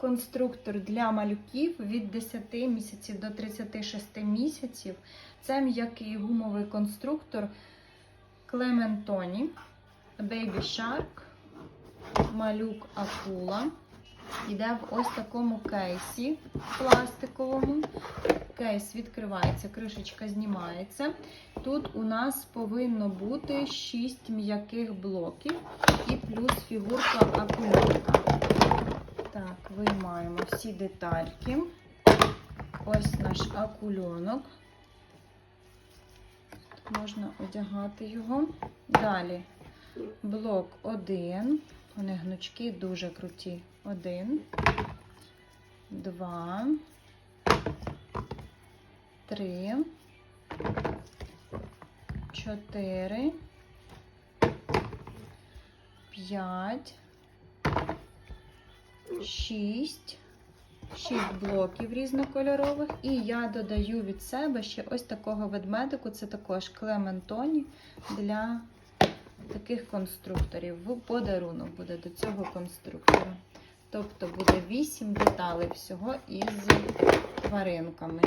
Конструктор для малюків від 10 місяців до 36 місяців. Це м'який гумовий конструктор Клементоні, Baby Shark, малюк Акула. Йде в ось такому кейсі пластиковому. Кейс відкривається, кришечка знімається. Тут у нас повинно бути 6 м'яких блоків і плюс фігурка акульонка. Так, всі детальки. Ось наш акульонок. Можна одягати його. Далі блок 1. Вони гнучки дуже круті. Один, два, три, чотири, п'ять, шість. Шість блоків різнокольорових. І я додаю від себе ще ось такого ведмедику. Це також Клементоні для таких конструкторів. В подарунок буде до цього конструктора. Тобто буде 8 деталей всього із тваринками.